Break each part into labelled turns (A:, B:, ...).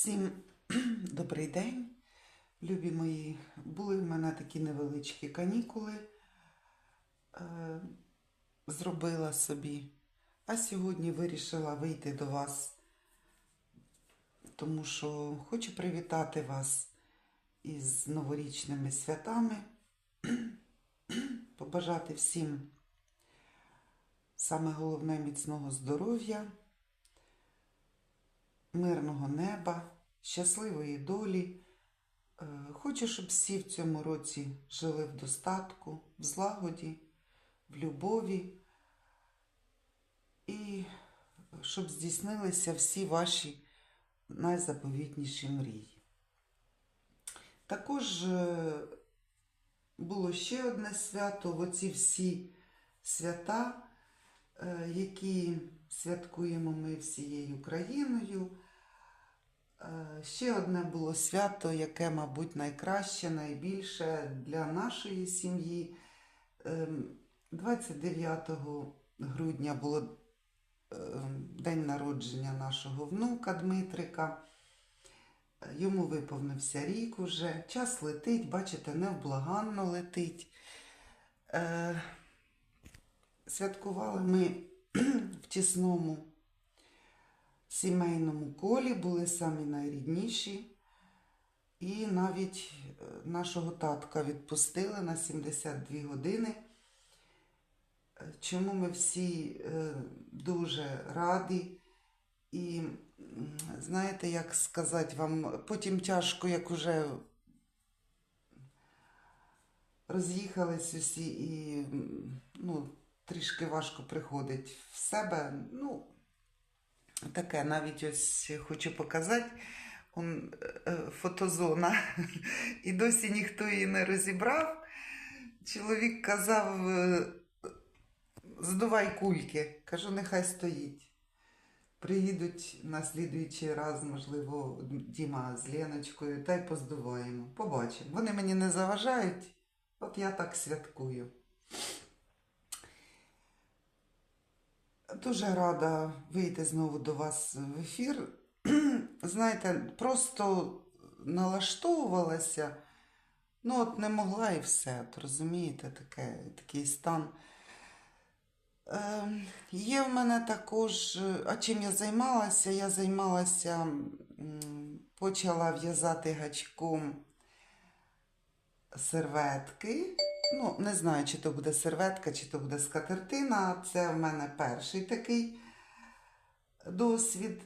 A: Всім добрий день, любі мої. Були в мене такі невеличкі канікули. Е, зробила собі. А сьогодні вирішила вийти до вас, тому що хочу привітати вас із новорічними святами, побажати всім саме головне міцного здоров'я мирного неба, щасливої долі. Е, Хочу, щоб всі в цьому році жили в достатку, в злагоді, в любові і щоб здійснилися всі ваші найзаповітніші мрії. Також е, було ще одне свято, оці всі свята, е, які святкуємо ми всією країною. Е, Ще одне було свято, яке, мабуть, найкраще, найбільше для нашої сім'ї. Ем, 29 грудня було ем, день народження нашого внука Дмитрика. Е, Йому виповнився рік уже. Час летить, бачите, невблаганно летить. Е, Святкували ми в тісному сімейному колі, були самі найрідніші. І навіть е, нашого татка відпустили на 72 години. Е, Чому ми всі е, дуже раді. І знаєте, як сказати вам, потім тяжко, як уже роз'їхались усі і ну, трішки важко приходить в себе. Ну, таке навіть ось хочу показати. Он, е, фотозона, і досі ніхто її не розібрав. Чоловік казав, е, здувай кульки. Кажу, нехай стоїть. Приїдуть на слідуючий раз, можливо, Діма з Леночкою, та й поздуваємо. Побачимо. Вони мені не заважають, от я так святкую. Дуже рада вийти знову до вас в ефір. Знаєте, просто налаштовувалася, ну от не могла і все. От розумієте, таке, такий стан. Е, є в мене також, а чим я займалася? Я займалася, почала в'язати гачком серветки. Ну, не знаю, чи то буде серветка, чи то буде скатертина. Це в мене перший такий досвід,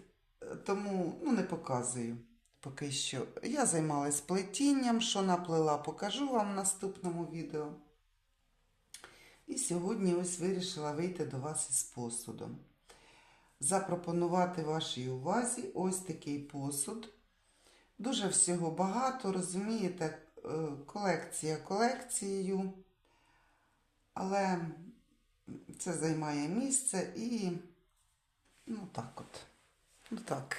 A: тому ну, не показую поки що. Я займалась плетінням, що наплела, покажу вам в наступному відео. І сьогодні ось вирішила вийти до вас із посудом. Запропонувати вашій увазі ось такий посуд. Дуже всього багато, розумієте, колекція колекцією, але це займає місце і ну так от. Ну так.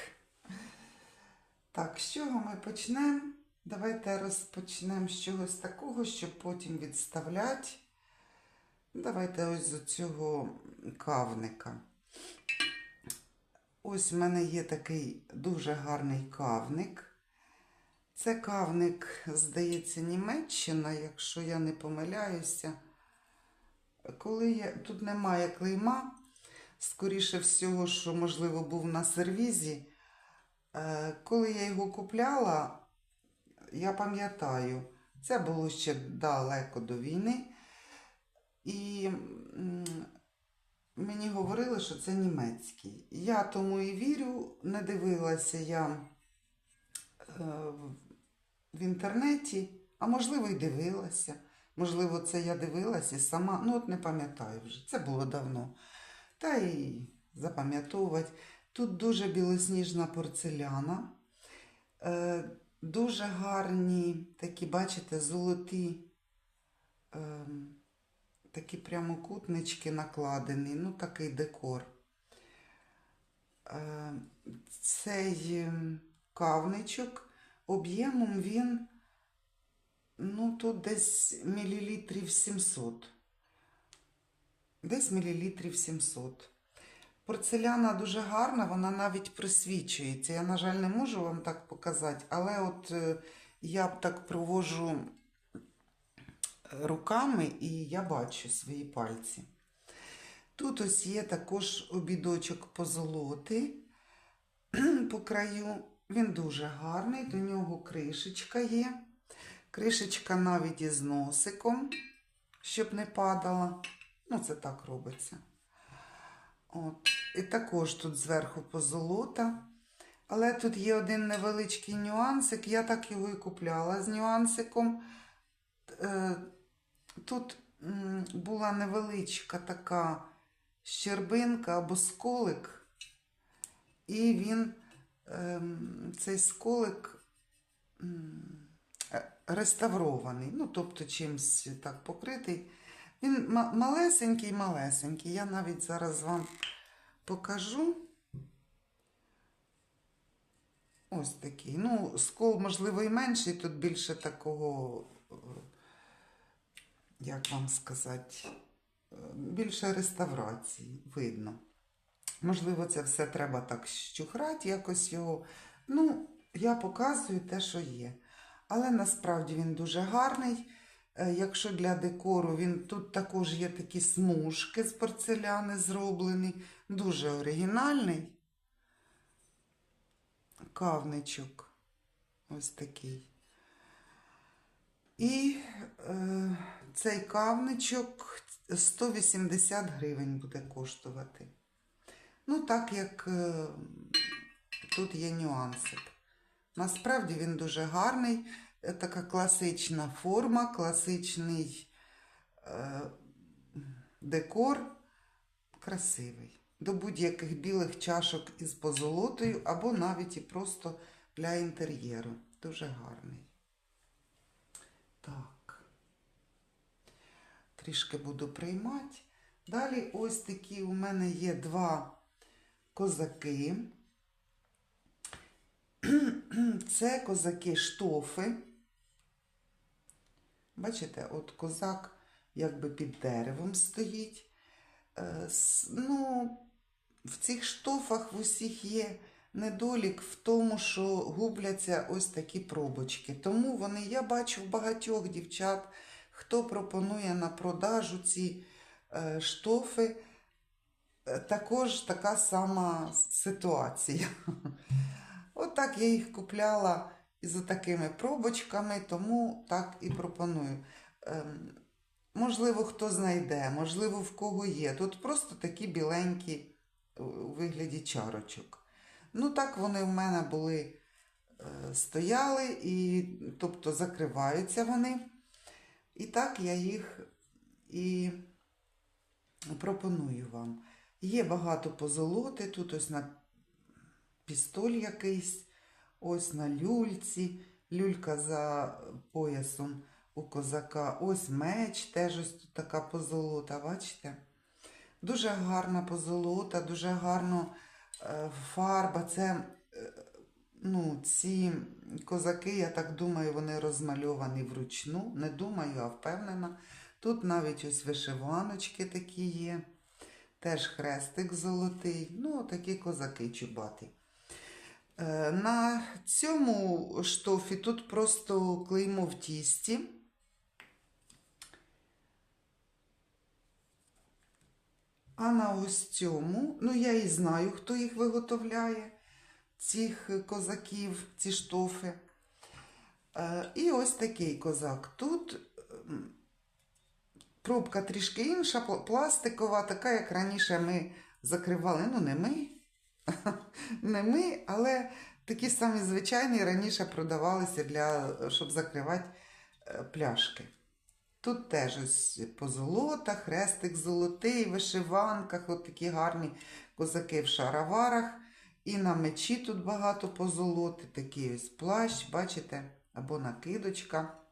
A: Так, з чого ми почнемо? Давайте розпочнемо з чогось такого, щоб потім відставляти. Давайте ось з цього кавника. Ось в мене є такий дуже гарний кавник. Це кавник, здається, Німеччина, якщо я не помиляюся. Коли я... Тут немає клейма, скоріше всього, що, можливо, був на сервізі. Е, Коли я його купляла, я пам'ятаю, це було ще далеко до війни. І мені говорили, що це німецький. Я тому і вірю, не дивилася я е, в- інтернеті, а можливо, і дивилася. Можливо, це я дивилася сама, ну от не пам'ятаю вже. Це було давно. Та й запам'ятовувати. Тут дуже білосніжна порцеляна. Е, дуже гарні такі, бачите, золоті. ем, такі прямокутнички накладені, ну такий декор. Е, Цей ем, кавничок об'ємом він, ну тут десь мілілітрів 700. Десь мілілітрів 700. Порцеляна дуже гарна, вона навіть присвічується. Я, на жаль, не можу вам так показати, але от е, я так провожу руками і я бачу свої пальці. Тут ось є також обідочок позолоти по краю. Він дуже гарний, до нього кришечка є. Кришечка навіть із носиком, щоб не падала. Ну, це так робиться. От. І також тут зверху позолота. Але тут є один невеличкий нюансик. Я так його і купляла з нюансиком. Е, Тут була невеличка така щербинка або сколик, і він, цей сколик е, реставрований, ну, тобто чимось так покритий. Він ма- малесенький, малесенький. Я навіть зараз вам покажу. Ось такий. Ну, скол, можливо, і менший, тут більше такого, е, як вам сказати, е, більше реставрації видно. Можливо, це все треба так щухрати, якось його. Ну, я показую те, що є. Але насправді він дуже гарний. Е, Якщо для декору, він тут також є такі смужки з порцеляни зроблені. Дуже оригінальний. Кавничок. Ось такий. І е, цей кавничок 180 гривень буде коштувати. Ну, так як е, тут є нюансик. Насправді він дуже гарний, Е, така класична форма, класичний е, декор, красивий. До будь-яких білих чашок із позолотою, або навіть і просто для інтер'єру. Дуже гарний. Так. Трішки буду приймати. Далі ось такі у мене є два козаки. Це козаки штофи. Бачите, от козак якби під деревом стоїть. Е, Ну, в цих штофах в усіх є недолік в тому, що губляться ось такі пробочки. Тому вони, я бачу в багатьох дівчат, хто пропонує на продажу ці е, штофи, також така сама ситуація. Отак я їх купляла із такими пробочками, тому так і пропоную. Ем, можливо, хто знайде, можливо, в кого є. Тут просто такі біленькі у вигляді чарочок. Ну, так вони в мене були, е, стояли, і, тобто закриваються вони. І так я їх і пропоную вам. Є багато позолоти, тут ось на пістоль якийсь, ось на люльці, люлька за поясом у козака, ось меч, теж ось тут така позолота, бачите? Дуже гарна позолота, дуже гарна е, фарба. Це, е, ну, ці козаки, я так думаю, вони розмальовані вручну. Не думаю, а впевнена. Тут навіть ось вишиваночки такі є. Теж хрестик золотий. Ну, такі козаки чубаті. Е, На цьому штофі тут просто клеймо в тісті. А на ось цьому, ну я і знаю, хто їх виготовляє, цих козаків, ці штофи. Е, І ось такий козак. Тут пробка трішки інша, пластикова, така, як раніше ми закривали. Ну, не ми, не ми, але такі самі звичайні раніше продавалися для, щоб закривати е, пляшки. Тут теж ось позолота, хрестик золотий, вишиванках, от такі гарні козаки в шароварах. І на мечі тут багато позолоти, такий ось плащ, бачите, або накидочка.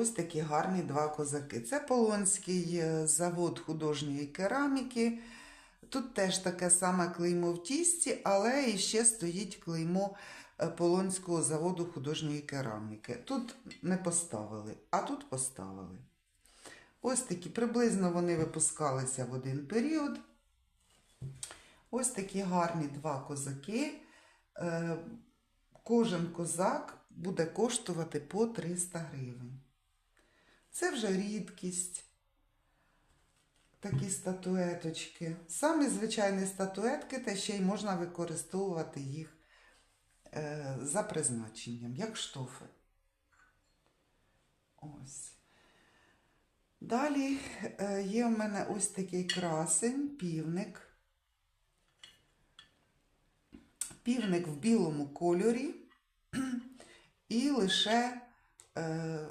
A: Ось такі гарні два козаки. Це Полонський е, завод художньої кераміки. Тут теж таке саме клеймо в тісті, але іще стоїть клеймо е, Полонського заводу художньої кераміки. Тут не поставили, а тут поставили. Ось такі приблизно вони випускалися в один період. Ось такі гарні два козаки. Е, Кожен козак буде коштувати по 300 гривень. Це вже рідкість. Такі статуеточки. Самі звичайні статуетки, та ще й можна використовувати їх е, за призначенням, як штофи. Ось. Далі е, є в мене ось такий красень, півник. Півник в білому кольорі і лише е,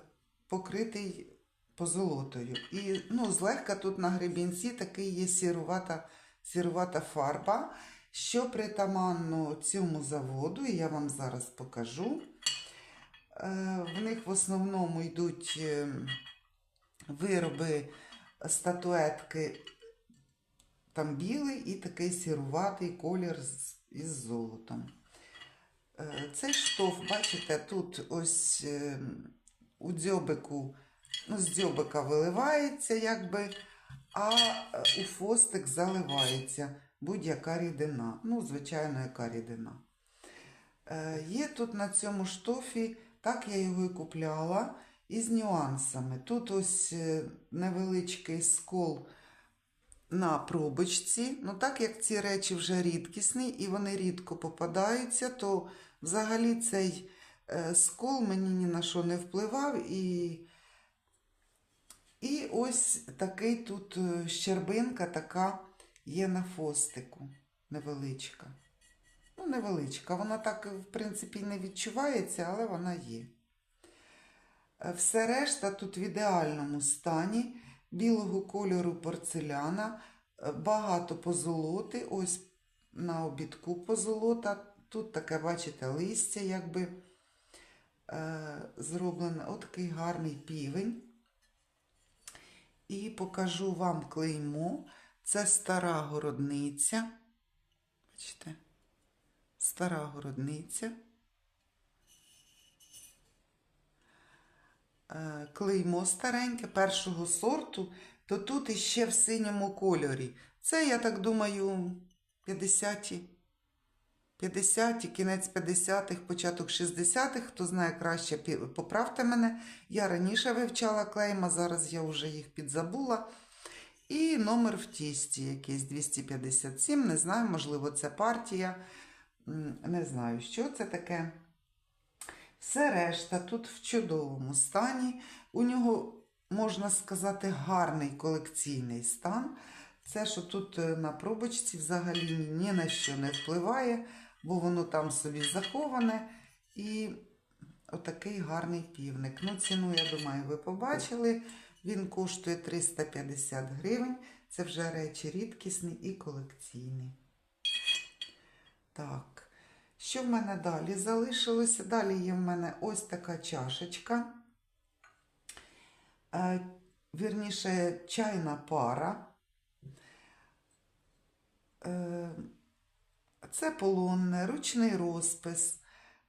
A: покритий позолотою. І ну, злегка тут на гребінці такий є сірувата, сірувата фарба, що притаманно цьому заводу, і я вам зараз покажу. Е, в них в основному йдуть е, вироби статуетки там білий і такий сіруватий колір із золотом. Е, Цей штоф, бачите, тут ось е, у дзьобику, ну, з дзьобика виливається, якби, а е, у фостик заливається будь-яка рідина. Ну, звичайно, яка рідина. Е, Є тут на цьому штофі, так я його і купляла, із нюансами. Тут ось е, невеличкий скол на пробочці. Ну, так як ці речі вже рідкісні і вони рідко попадаються, то взагалі цей скол мені ні на що не впливав. І, і ось такий тут е, щербинка така є на фостику. Невеличка. Ну, невеличка. Вона так, в принципі, не відчувається, але вона є. Е, Все решта тут в ідеальному стані, білого кольору порцеляна, е, багато позолоти, ось на обідку позолота. Тут таке, бачите, листя якби е, зроблене. Отакий гарний півень. І покажу вам клеймо. Це стара городниця. Бачите? Стара городниця. Е, Клеймо стареньке першого сорту, то тут іще в синьому кольорі. Це, я так думаю, 50-ті, 50-ті, кінець 50-х, початок 60-х. Хто знає краще, поправте мене. Я раніше вивчала клейма, зараз я вже їх підзабула. І номер в тісті якийсь 257. Не знаю, можливо, це партія. Не знаю, що це таке. Все решта тут в чудовому стані. У нього, можна сказати, гарний колекційний стан. Це, що тут е, на пробочці взагалі ні на що не впливає, бо воно там собі заховане. І отакий гарний півник. Ну, ціну, я думаю, ви побачили. Він коштує 350 гривень. Це вже речі рідкісні і колекційні. Так. Що в мене далі залишилося? Далі є в мене ось така чашечка. Е, вірніше, чайна пара. Це полонне, ручний розпис,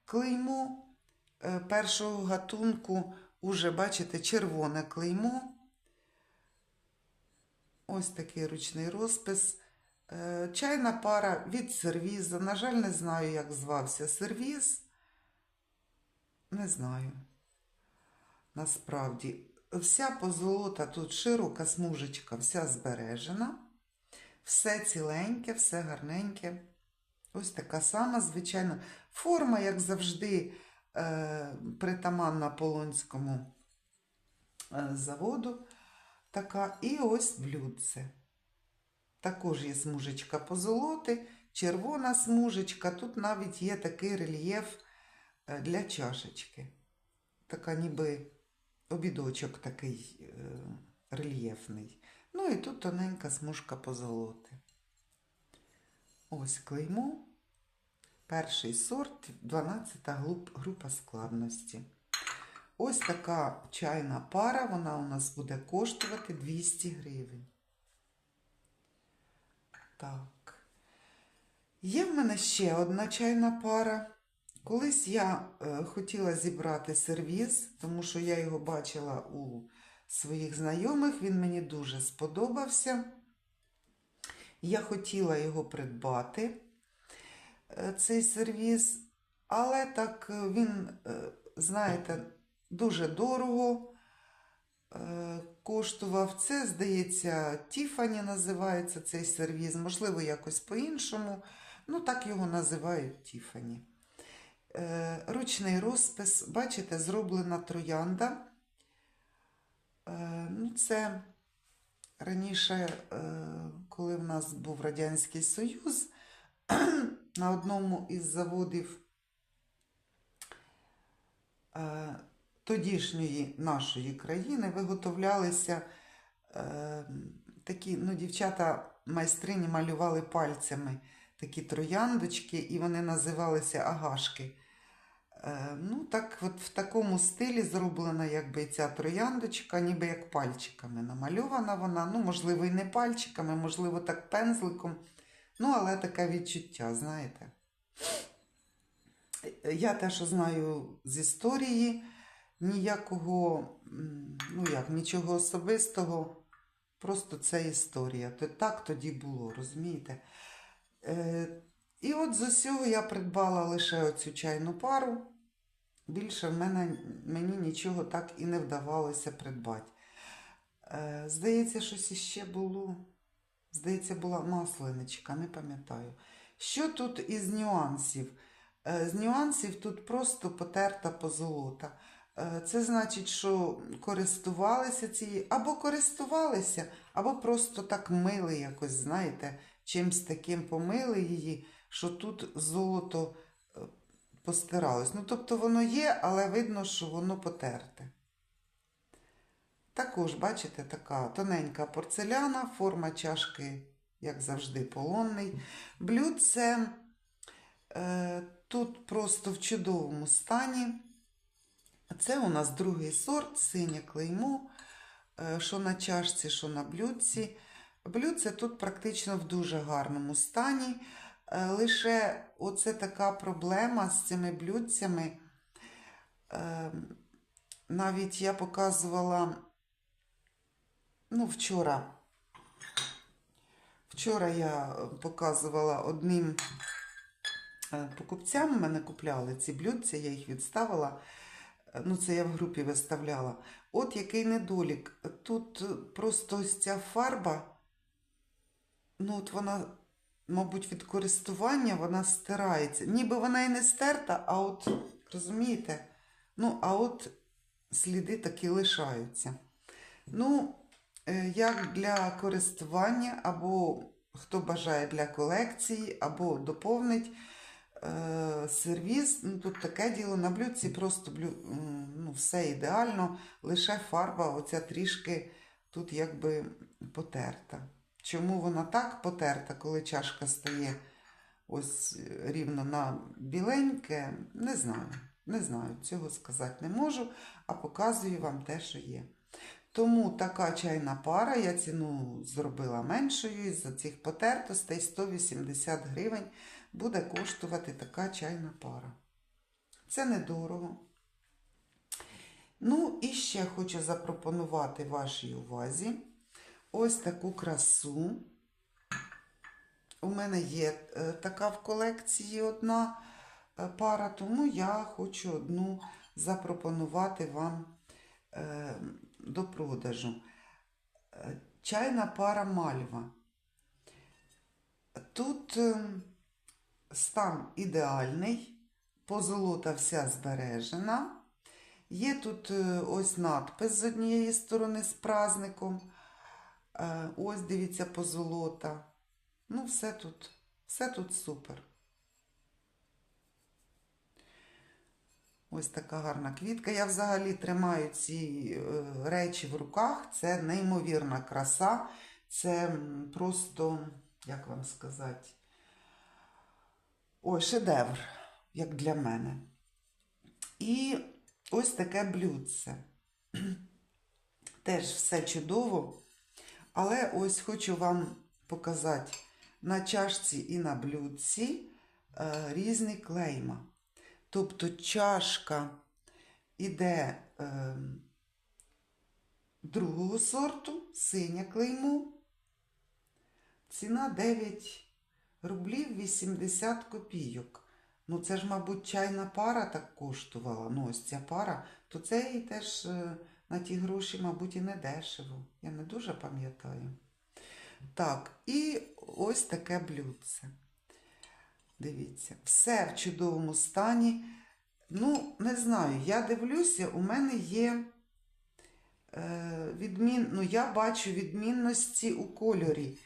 A: клеймо е, першого гатунку, уже бачите, червоне клеймо. Ось такий ручний розпис. Е, Чайна пара від сервіза. На жаль, не знаю, як звався сервіз. Не знаю. Насправді, вся позолота тут широка смужечка, вся збережена. Все ціленьке, все гарненьке. Ось така сама, звичайно. Форма, як завжди, е, притаманна Полонському е, заводу. Така. І ось блюдце. Також є смужечка позолоти, червона смужечка. Тут навіть є такий рельєф е, для чашечки. Така ніби обідочок такий рельєфний. Ну і тут тоненька смужка позолоти. Ось клеймо. Перший сорт, 12 група складності. Ось така чайна пара, вона у нас буде коштувати 200 гривень. Так. Є в мене ще одна чайна пара. Колись я е, хотіла зібрати сервіз, тому що я його бачила у своїх знайомих, він мені дуже сподобався. Я хотіла його придбати, цей сервіз, але так е, він, е, знаєте, дуже дорого е, коштував. Це, здається, Тіфані називається цей сервіз, можливо, якось по-іншому. Ну, так його називають Тіфані. Е, Ручний розпис, бачите, зроблена троянда. Е, Ну, це раніше, е, коли в нас був Радянський Союз, на одному із заводів е, тодішньої нашої країни виготовлялися е, такі, ну, дівчата майстрині малювали пальцями такі трояндочки, і вони називалися агашки. Е, Ну, так от в такому стилі зроблена якби ця трояндочка, ніби як пальчиками намальована вона. Ну, можливо, і не пальчиками, можливо, так пензликом. Ну, але таке відчуття, знаєте. Я те, що знаю з історії, ніякого, ну як, нічого особистого, просто це історія. То так тоді було, розумієте? Е, і от з усього я придбала лише оцю чайну пару. Більше в мене, мені нічого так і не вдавалося придбати. Е, здається, щось іще було. Здається, була масленичка, не пам'ятаю. Що тут із нюансів? Е, з нюансів тут просто потерта позолота. Е, це значить, що користувалися цією, або користувалися, або просто так мили якось, знаєте, чимсь таким помили її, що тут золото е, постиралось. Ну, тобто воно є, але видно, що воно потерте. Також, бачите, така тоненька порцеляна, форма чашки, як завжди, полонний. Блюдце е, тут просто в чудовому стані. Це у нас другий сорт, синє клеймо, е, що на чашці, що на блюдці. Блюдце тут практично в дуже гарному стані. Е, Лише оце така проблема з цими блюдцями. Е, Навіть я показувала, ну, вчора. Вчора я показувала одним е, покупцям, мене купляли ці блюдця, я їх відставила. Е, Ну, це я в групі виставляла. От який недолік. Тут просто ось ця фарба, ну, от вона, мабуть, від користування вона стирається. Ніби вона і не стерта, а от, розумієте? Ну, а от сліди такі лишаються. Ну, як для користування, або хто бажає для колекції, або доповнить е, сервіс. Ну, тут таке діло на блюдці, просто блю, ну, все ідеально, лише фарба, оця трішки тут якби потерта. Чому вона так потерта, коли чашка стає ось е, рівно на біленьке, не знаю. Не знаю, цього сказати не можу, а показую вам те, що є. Тому така чайна пара, я ціну зробила меншою, і за цих потертостей 180 гривень буде коштувати така чайна пара. Це недорого. Ну, і ще хочу запропонувати вашій увазі ось таку красу. У мене є е, така в колекції одна е, пара, тому я хочу одну запропонувати вам е, до продажу. Е, Чайна пара мальва. Тут е, стан ідеальний, позолота вся збережена. Є тут е, ось надпис з однієї сторони з празником. Е, Ось дивіться позолота. Ну, все тут, все тут супер. Ось така гарна квітка. Я взагалі тримаю ці е, речі в руках. Це неймовірна краса. Це просто, як вам сказати, ой, шедевр, як для мене. І ось таке блюдце. Теж все чудово. Але ось хочу вам показати на чашці і на блюдці е, різні клейма. Тобто чашка іде е, другого сорту, синє клеймо. Ціна 9 рублів 80 копійок. Ну, це ж, мабуть, чайна пара так коштувала. Ну, ось ця пара, то це і теж е, на ті гроші, мабуть, і не дешево. Я не дуже пам'ятаю. Так, і ось таке блюдце. Дивіться, все в чудовому стані. Ну, не знаю, я дивлюся, у мене є е, відмін... ну, я бачу відмінності у кольорі.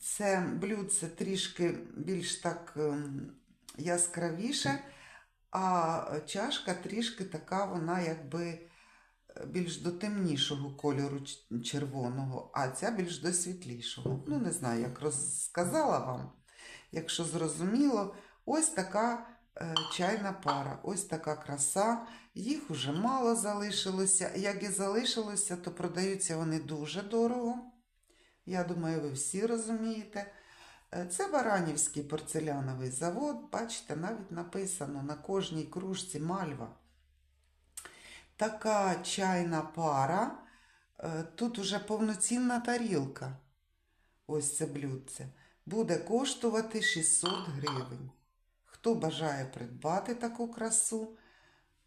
A: Це блюдце трішки більш так ем, яскравіше, а чашка трішки така, вона якби е, більш до темнішого кольору червоного, а ця більш до світлішого. Ну, не знаю, як розказала вам. Якщо зрозуміло, ось така е, чайна пара, ось така краса. Їх уже мало залишилося. Як і залишилося, то продаються вони дуже дорого. Я думаю, ви всі розумієте. Е, Це Баранівський порцеляновий завод. Бачите, навіть написано на кожній кружці мальва. Така чайна пара. Е, Тут уже повноцінна тарілка. Ось це блюдце. Буде коштувати 600 гривень. Хто бажає придбати таку красу,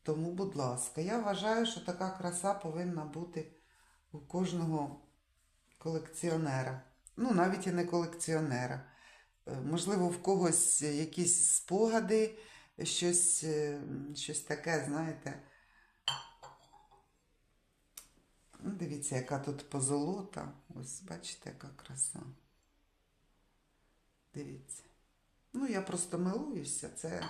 A: тому, будь ласка, я вважаю, що така краса повинна бути у кожного колекціонера. Ну, навіть і не колекціонера. Е, Можливо, в когось якісь спогади, щось, е, щось таке, знаєте. Ну, Дивіться, яка тут позолота. Ось, бачите, яка краса. Дивіться. Ну, я просто милуюся. Це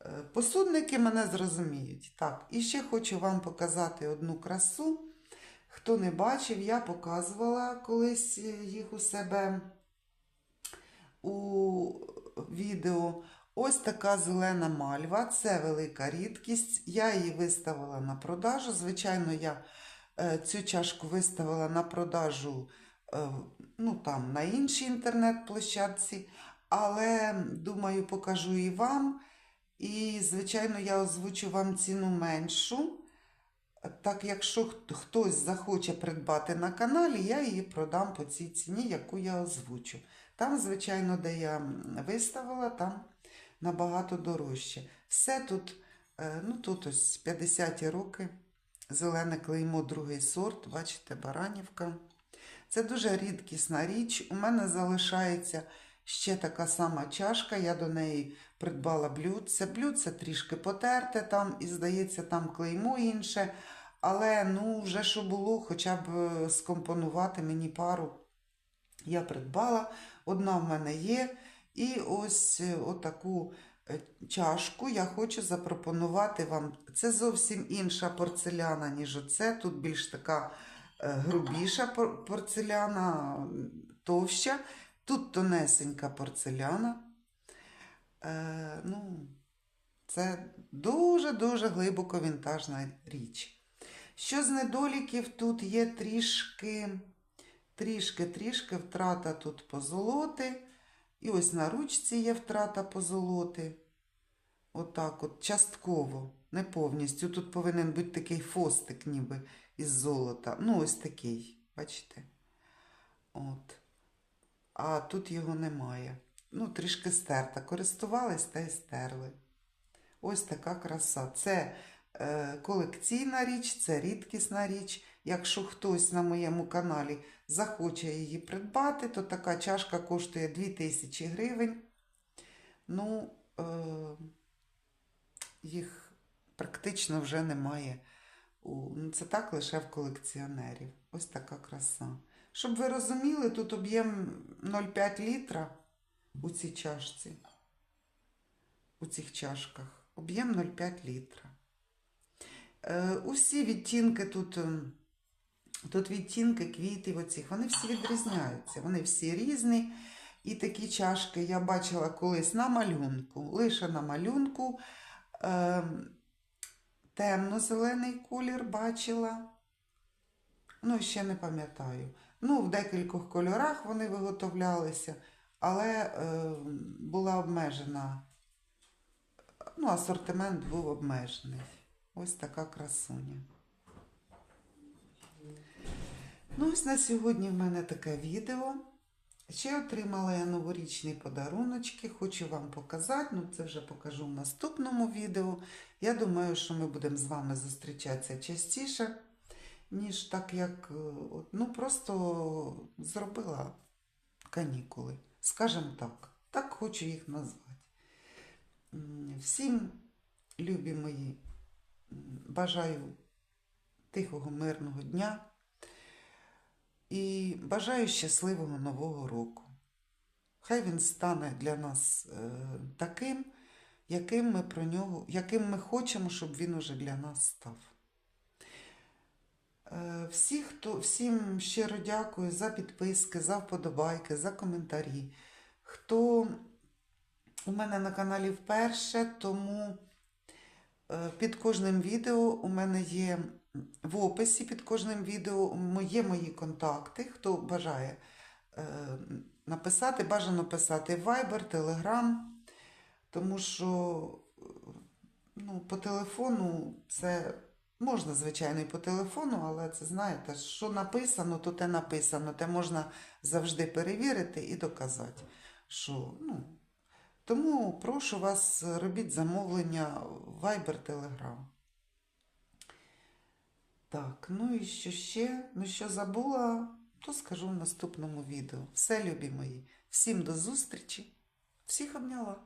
A: е, посудники мене зрозуміють. Так, і ще хочу вам показати одну красу. Хто не бачив, я показувала колись е, їх у себе у відео. Ось така зелена мальва. Це велика рідкість. Я її виставила на продажу. Звичайно, я е, цю чашку виставила на продажу ну, там, на іншій інтернет-площадці. Але, думаю, покажу і вам. І, звичайно, я озвучу вам ціну меншу. Так, якщо хтось захоче придбати на каналі, я її продам по цій ціні, яку я озвучу. Там, звичайно, де я виставила, там набагато дорожче. Все тут, е, ну тут ось 50-ті роки, зелене клеймо, другий сорт, бачите, Баранівка. Це дуже рідкісна річ. У мене залишається ще така сама чашка. Я до неї придбала блюдце. Блюдце трішки потерте там, і здається, там клеймо інше. Але ну, вже що було, хоча б е, скомпонувати мені пару. Я придбала, одна в мене є. І ось е, отаку е, чашку я хочу запропонувати вам. Це зовсім інша порцеляна, ніж оце. Тут більш така грубіша пор- порцеляна, товща. Тут тонесенька порцеляна. Е, ну, це дуже-дуже глибоко вінтажна річ. Що з недоліків тут є трішки, трішки, трішки втрата тут позолоти. І ось на ручці є втрата позолоти. Отак от, частково, не повністю. Тут повинен бути такий фостик, ніби із золота. Ну, ось такий, бачите? От. А тут його немає. Ну, трішки стерта. Користувались та й стерли. Ось така краса. Це е, колекційна річ, це рідкісна річ. Якщо хтось на моєму каналі захоче її придбати, то така чашка коштує 2000 гривень. Ну, е, їх практично вже немає. Ну, це так лише в колекціонерів. Ось така краса. Щоб ви розуміли, тут об'єм 0,5 літра у цій чашці. У цих чашках. Об'єм 0,5 літра. Е, усі відтінки тут, ем, тут відтінки квітів оцих, вони всі відрізняються. Вони всі різні. І такі чашки я бачила колись на малюнку, лише на малюнку. Е, темно-зелений колір бачила. Ну, ще не пам'ятаю. Ну, в декількох кольорах вони виготовлялися, але е, була обмежена. Ну, асортимент був обмежений. Ось така красуня. Ну, ось на сьогодні в мене таке відео. Ще отримала я новорічні подаруночки, хочу вам показати, ну це вже покажу в наступному відео. Я думаю, що ми будемо з вами зустрічатися частіше, ніж так, як е, ну, просто зробила канікули. Скажем так, так хочу їх назвати. Всім, любі мої, бажаю тихого, мирного дня. І бажаю щасливого нового року. Хай він стане для нас е, таким, яким ми про нього, яким ми хочемо, щоб він уже для нас став. Е, всі, хто, всім щиро дякую за підписки, за вподобайки, за коментарі. Хто у мене на каналі вперше, тому е, під кожним відео у мене є в описі під кожним відео є мої контакти. Хто бажає е, написати, бажано писати Viber, Telegram, тому що е, ну, по телефону це можна, звичайно, і по телефону, але це знаєте, що написано, то те написано. Те можна завжди перевірити і доказати. Що, ну, тому прошу вас, робіть замовлення Viber, Telegram. Так, ну і що ще? Ну що забула, то скажу в наступному відео. Все, любі мої. Всім до зустрічі. Всіх обняла.